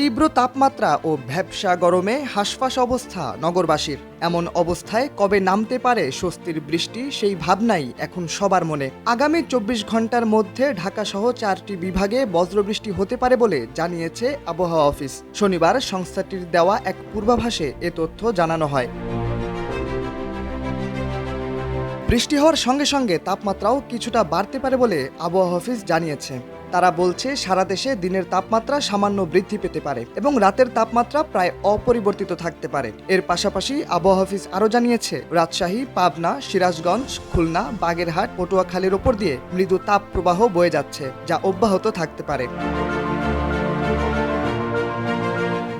তীব্র তাপমাত্রা ও ভ্যাবসা গরমে হাঁসফাঁস অবস্থা নগরবাসীর। এমন অবস্থায় কবে নামতে পারে স্বস্তির বৃষ্টি সেই ভাবনাই এখন সবার মনে। আগামী চব্বিশ ঘণ্টার মধ্যে ঢাকাসহ চারটি বিভাগে বজ্রবৃষ্টি হতে পারে বলে জানিয়েছে আবহাওয়া অফিস। শনিবার সংস্থাটির দেওয়া এক পূর্বাভাসে এ তথ্য জানানো হয়। বৃষ্টি হওয়ার সঙ্গে সঙ্গে তাপমাত্রাও কিছুটা বাড়তে পারে বলে আবহাওয়া অফিস জানিয়েছে। তারা বলছে, সারা দেশে দিনের তাপমাত্রা সামান্য বৃদ্ধি পেতে পারে এবং রাতের তাপমাত্রা প্রায় অপরিবর্তিত থাকতে পারে। এর পাশাপাশি আবহাওয়া অফিস আরও জানিয়েছে, রাজশাহী, পাবনা, সিরাজগঞ্জ, খুলনা, বাগেরহাট, পটুয়াখালীর ওপর দিয়ে মৃদু তাপ প্রবাহ বয়ে যাচ্ছে, যা অব্যাহত থাকতে পারে।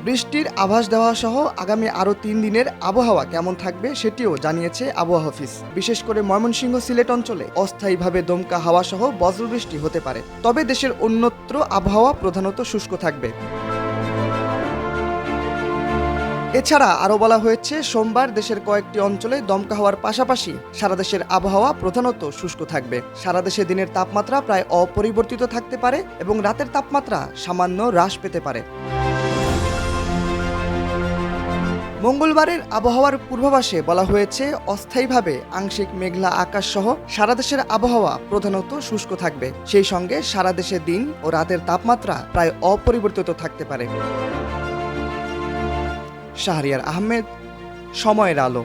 বৃষ্টির আভাস দেওয়া সহ আগামী আরও তিন দিনের আবহাওয়া কেমন থাকবে সেটিও জানিয়েছে আবহাওয়া অফিস। বিশেষ করে ময়মনসিংহ সিলেট অঞ্চলে অস্থায়ীভাবে দমকা হাওয়া সহ বজ্রবৃষ্টি হতে পারে। তবে দেশের অন্যত্র আবহাওয়া প্রধানত শুষ্ক থাকবে। এছাড়া আরও বলা হয়েছে, সোমবার দেশের কয়েকটি অঞ্চলে দমকা হওয়ার পাশাপাশি সারা দেশের আবহাওয়া প্রধানত শুষ্ক থাকবে। সারা দেশে দিনের তাপমাত্রা প্রায় অপরিবর্তিত থাকতে পারে এবং রাতের তাপমাত্রা সামান্য হ্রাস পেতে পারে। মঙ্গলবারের আবহাওয়ার পূর্বাভাসে বলা হয়েছে, অস্থায়ীভাবে আংশিক মেঘলা আকাশ সহ সারা দেশের আবহাওয়া প্রধানত শুষ্ক থাকবে। সেই সঙ্গে সারা দেশে দিন ও রাতের তাপমাত্রা প্রায় অপরিবর্তিত থাকতে পারে। শাহরিয়ার আহমেদ, সময়ের আলো।